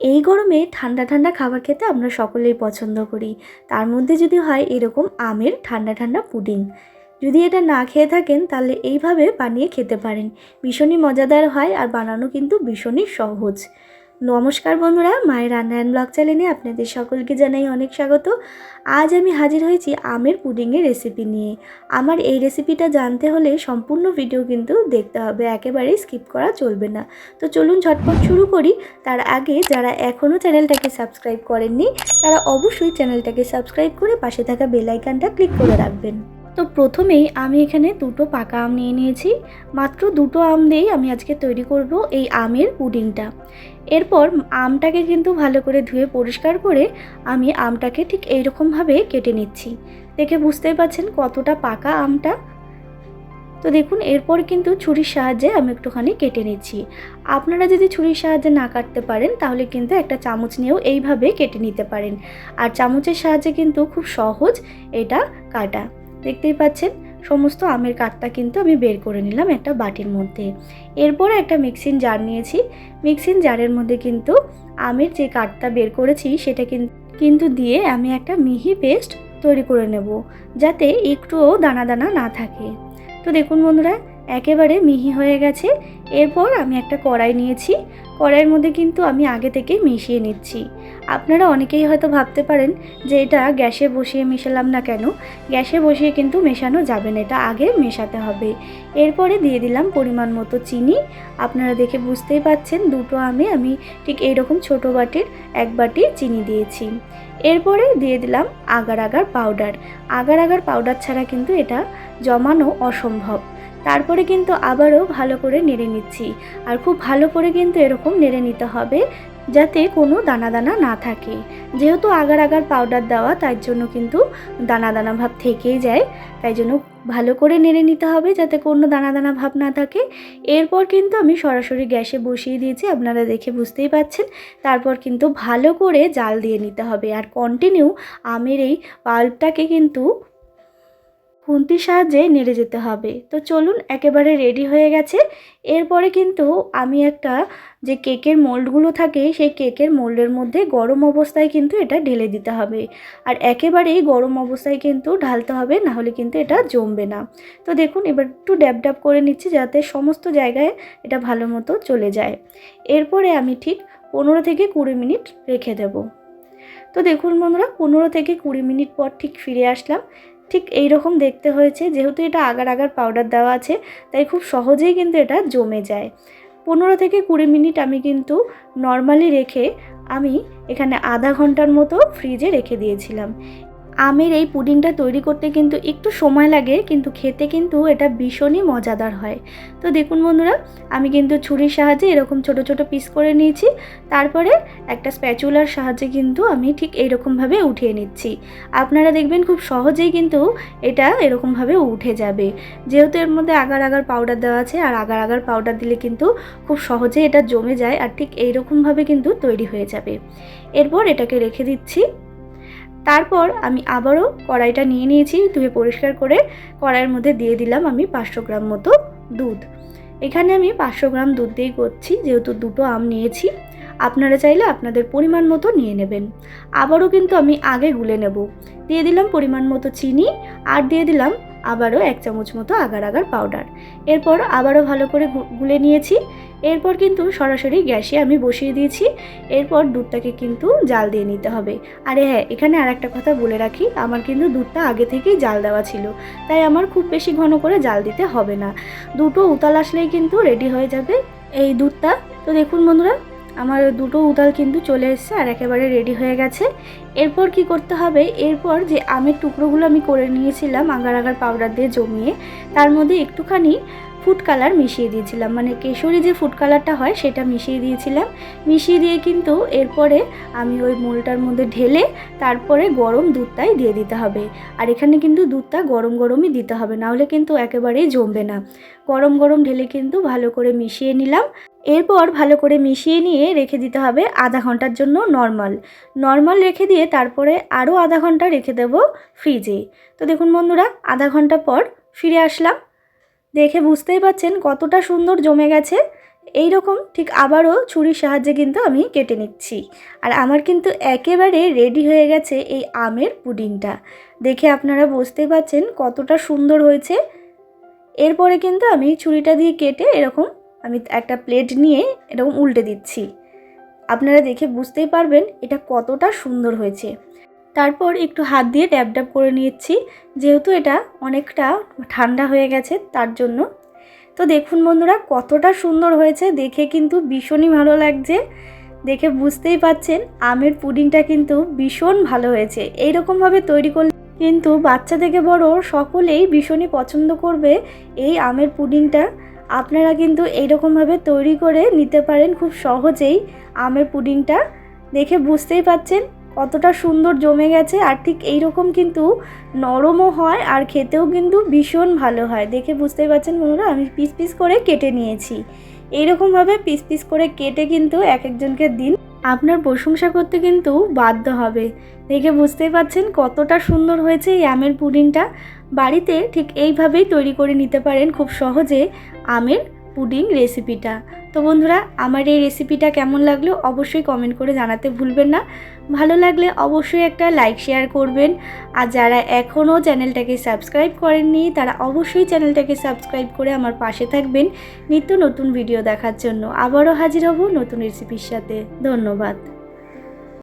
এই গরমে ঠান্ডা ঠান্ডা খাবার খেতে আমরা সকলেই পছন্দ করি। তার মধ্যে যদি হয় এরকম আমের ঠান্ডা ঠান্ডা পুডিং। যদি এটা না খেয়ে থাকেন, তাহলে এইভাবে বানিয়ে খেতে পারেন। ভীষণই মজাদার হয় আর বানানো কিন্তু ভীষণই সহজ। নমস্কার বন্ধুরা মায়ের রান্না অ্যান্ড ব্লগ চ্যানেলে আপনাদের সকলকে জানাই অনেক স্বাগত। আজ আমি হাজির হয়েছি আমের পুডিংয়ের রেসিপি নিয়ে। আমার এই রেসিপিটা জানতে হলে সম্পূর্ণ ভিডিও কিন্তু দেখতে হবে, একেবারেই স্কিপ করা চলবে না। তো চলুন ঝটপট শুরু করি। তার আগে যারা এখনও চ্যানেলটাকে সাবস্ক্রাইব করেননি, তারা অবশ্যই চ্যানেলটাকে সাবস্ক্রাইব করে পাশে থাকা বেলাইকানটা ক্লিক করে রাখবেন। তো প্রথমেই আমি এখানে দুটো পাকা আম নিয়ে নিয়েছি। মাত্র দুটো আম দিয়েই আমি আজকে তৈরি করব এই আমের পুডিংটা। এরপর আমটাকে কিন্তু ভালো করে ধুয়ে পরিষ্কার করে আমি আমটাকে ঠিক এইরকমভাবে কেটে নিচ্ছি। দেখে বুঝতেই পারছেন কতটা পাকা আমটা। তো দেখুন, এরপর কিন্তু ছুরির সাহায্যে আমি একটুখানি কেটে নিচ্ছি। আপনারা যদি ছুরির সাহায্যে না কাটতে পারেন, তাহলে কিন্তু একটা চামচ নিয়েও এইভাবে কেটে নিতে পারেন। আর চামচের সাহায্যে কিন্তু খুব সহজ এটা কাটা। দেখতেই পাচ্ছেন, সমস্ত আমের কাঠটা কিন্তু আমি বের করে নিলাম একটা বাটির মধ্যে। এরপর একটা মিক্সিং জার নিয়েছি। মিক্সিং জারের মধ্যে কিন্তু আমের যে কাঠটা বের করেছি, সেটা কিন্তু দিয়ে আমি একটা মিহি পেস্ট তৈরি করে নেব, যাতে একটুও দানা দানা না থাকে। তো দেখুন বন্ধুরা একেবারে মিহি হয়ে গেছে। এরপর আমি একটা কড়াই নিয়েছি। কড়াইয়ের মধ্যে কিন্তু আমি আগে থেকে মিশিয়ে নিচ্ছি। আপনারা অনেকেই হয়তো ভাবতে পারেন যে এটা গ্যাসে বসিয়ে মেশালাম না কেন? গ্যাসে বসিয়ে কিন্তু মেশানো যাবে না, এটা আগে মেশাতে হবে। এরপরে দিয়ে দিলাম পরিমাণ মতো চিনি। আপনারা দেখে বুঝতেই পাচ্ছেন দুটো আমে আমি ঠিক এইরকম ছোট বাটির এক বাটি চিনি দিয়েছি। এরপরে দিয়ে দিলাম agar agar powder. Agar agar powder ছাড়া কিন্তু এটা জমানো অসম্ভব। তারপরে কিন্তু আবারও ভালো করে নেড়ে নিচ্ছি। আর খুব ভালো করে কিন্তু এরকম নেড়ে নিতে হবে, যাতে কোনো দানা দানা না থাকে। যেহেতু আগার আগার পাউডার দেওয়া তার জন্য কিন্তু দানা দানা ভাব থেকেই যায়। তাই জন্য ভালো করে নেড়ে নিতে হবে, যাতে কোনো দানা দানা ভাব না থাকে। এরপর কিন্তু আমি সরাসরি গ্যাসে বসিয়ে দিয়েছি, আপনারা দেখে বুঝতেই পাচ্ছেন। তারপর কিন্তু ভালো করে জাল দিয়ে নিতে হবে। আর কন্টিনিউ আমের এই পাল্পটাকে কিন্তু খুন্তির সাহায্যে নেড়ে যেতে হবে। তো চলুন, একেবারে রেডি হয়ে গেছে। এরপরে কিন্তু আমি একটা যে কেকের মোল্ডগুলো থাকে, সেই কেকের মোল্ডের মধ্যে গরম অবস্থায় কিন্তু এটা ঢেলে দিতে হবে। আর একেবারেই গরম অবস্থায় কিন্তু ঢালতে হবে, না হলে কিন্তু এটা জমবে না। তো দেখুন, এবার একটু ড্যাব ড্যাব করে নিচ্ছি যাতে সমস্ত জায়গায় এটা ভালো মতো চলে যায়। এরপরে আমি ঠিক পনেরো থেকে কুড়ি মিনিট রেখে দেব। তো দেখুন বন্ধুরা, পনেরো থেকে কুড়ি মিনিট পর ঠিক ফিরে আসলাম। ঠিক এই রকম দেখতে হয়েছে, যেহেতু এটা আগার আগার পাউডার দেওয়া আছে, তাই খুব সহজেই কিন্তু এটা জমে যায়। পনেরো থেকে কুড়ি মিনিট আমি কিন্তু নর্মালি রেখে আমি এখানে আধা ঘণ্টার মতো ফ্রিজে রেখে দিয়েছিলাম। আমের এই পুডিংটা তৈরি করতে কিন্তু একটু সময় লাগে, কিন্তু খেতে কিন্তু এটা ভীষণই মজাদার হয়। তো দেখুন বন্ধুরা, আমি কিন্তু ছুরির সাহায্যে এরকম ছোট ছোট পিস করে নিয়েছি। তারপরে একটা স্প্যাচুলার সাহায্যে কিন্তু আমি ঠিক এইরকমভাবে উঠিয়ে নিচ্ছি। আপনারা দেখবেন খুব সহজেই কিন্তু এটা এরকমভাবে উঠে যাবে। যেহেতু এর মধ্যে আগার আগার পাউডার দেওয়া আছে, আর আগার আগার পাউডার দিলে কিন্তু খুব সহজে এটা জমে যায়, আর ঠিক এইরকমভাবে কিন্তু তৈরি হয়ে যাবে। এরপর এটাকে রেখে দিচ্ছি। তারপর আমি আবারও কড়াইটা নিয়ে নিয়েছি, ধুয়ে পরিষ্কার করে কড়াইয়ের মধ্যে দিয়ে দিলাম আমি পাঁচশো গ্রাম মতো দুধ। এখানে আমি পাঁচশো গ্রাম দুধ দিয়েই করছি, যেহেতু দুটো আম নিয়েছি, আপনারা চাইলে আপনাদের পরিমাণ মতো নিয়ে নেবেন। আবারও কিন্তু আমি আগে গুলে নেব। দিয়ে দিলাম পরিমাণ মতো চিনি, আর দিয়ে দিলাম আবারও এক চামচ মতো আগার আগার পাউডার এরপর আবারও ভালো করে গুলে নিয়েছি। এরপর কিন্তু সরাসরি গ্যাসে আমি বসিয়ে দিয়েছি। এরপর দুধটাকে কিন্তু জাল দিয়ে নিতে হবে। আরে হ্যাঁ এখানে আর একটা কথা বলে রাখি, আমার কিন্তু দুধটা আগে থেকেই জাল দেওয়া ছিল। তাই আমার খুব বেশি ঘন করে জাল দিতে হবে না। দুটো উতাল আসলেই কিন্তু রেডি হয়ে যাবে এই দুধটা। তো দেখুন বন্ধুরা আমার দুটো উদাল কিন্তু চলে এসছে আর একেবারে রেডি হয়ে গেছে। এরপর কি করতে হবে? এরপর যে আমের টুকরোগুলো আমি করে নিয়েছিলাম, আগার আগার পাউডার দিয়ে জমিয়ে, তার মধ্যে একটুখানি ফুড কালার মিশিয়ে দিয়েছিলাম। মানে কেশরি যে ফুড কালারটা হয়, সেটা মিশিয়ে দিয়েছিলাম। মিশিয়ে দিয়ে কিন্তু এরপরে আমি ওই মোলটার মধ্যে ঢেলে তারপরে গরম দুধটাই দিয়ে দিতে হবে। আর এখানে কিন্তু দুধটা গরম গরমই দিতে হবে নাহলে কিন্তু একেবারেই জমবে না। গরম গরম ঢেলে কিন্তু ভালো করে মিশিয়ে নিলাম। এরপর ভালো করে মিশিয়ে নিয়ে রেখে দিতে হবে আধা ঘণ্টার জন্য নর্মাল। নর্মাল রেখে দিয়ে তারপরে আরও আধা ঘণ্টা রেখে দেবো ফ্রিজে। তো দেখুন বন্ধুরা, আধা ঘণ্টা পর ফিরে আসলাম। দেখে বুঝতেই পাচ্ছেন কতটা সুন্দর জমে গেছে। এই রকম ঠিক আবারও ছুরির সাহায্যে কিন্তু আমি কেটে নিচ্ছি। আর আমার কিন্তু একেবারে রেডি হয়ে গেছে এই আমের পুডিংটা। দেখে আপনারা বুঝতেই পারছেন কতটা সুন্দর হয়েছে। এরপরে কিন্তু আমি ছুরিটা দিয়ে কেটে এরকম আমি একটা প্লেট নিয়ে এরকম উল্টে দিচ্ছি। আপনারা দেখে বুঝতেই পারবেন এটা কতটা সুন্দর হয়েছে। তারপর একটু হাত দিয়ে ড্যাব ড্যাব করে নিচ্ছি যেহেতু এটা অনেকটা ঠান্ডা হয়ে গেছে, তার জন্য। তো দেখুন বন্ধুরা, কতটা সুন্দর হয়েছে। দেখে কিন্তু ভীষণই ভালো লাগছে। দেখে বুঝতেই পাচ্ছেন, আমের পুডিংটা কিন্তু ভীষণ ভালো হয়েছে। এইরকমভাবে তৈরি করলে কিন্তু বাচ্চা থেকে বড় সকলেই ভীষণই পছন্দ করবে এই আমের পুডিংটা। আপনারা কিন্তু এইরকমভাবে তৈরি করে নিতে পারেন খুব সহজেই আমের পুডিংটা। দেখে বুঝতেই পাচ্ছেন কতটা সুন্দর জমে গেছে আর ঠিক এইরকম কিন্তু নরমও হয় আর খেতেও কিন্তু ভীষণ ভালো হয়। দেখে বুঝতেই পারছেন বন্ধুরা, আমি পিস পিস করে কেটে নিয়েছি। এইরকমভাবে পিস পিস করে কেটে কিন্তু এক একজনকে দিন। আপনার প্রশংসা করতে কিন্তু বাধ্য হবে। দেখে বুঝতেই পারছেন কতটা সুন্দর হয়েছে এই আমের পুডিংটা। বাড়িতে ঠিক এইভাবেই তৈরি করে নিতে পারেন খুব সহজে আমের পুডিং রেসিপিটা। তো বন্ধুরা, আমার এই রেসিপিটা কেমন লাগল অবশ্যই কমেন্ট করে জানাতে ভুলবেন না। ভালো লাগলে অবশ্যই একটা লাইক শেয়ার করবেন। আর যারা এখনও চ্যানেলটাকে সাবস্ক্রাইব করেননি, তারা অবশ্যই চ্যানেলটাকে সাবস্ক্রাইব করে আমার পাশে থাকবেন নিত্য নতুন ভিডিও দেখার জন্য। আবারও হাজির হব নতুন রেসিপির সাথে। ধন্যবাদ।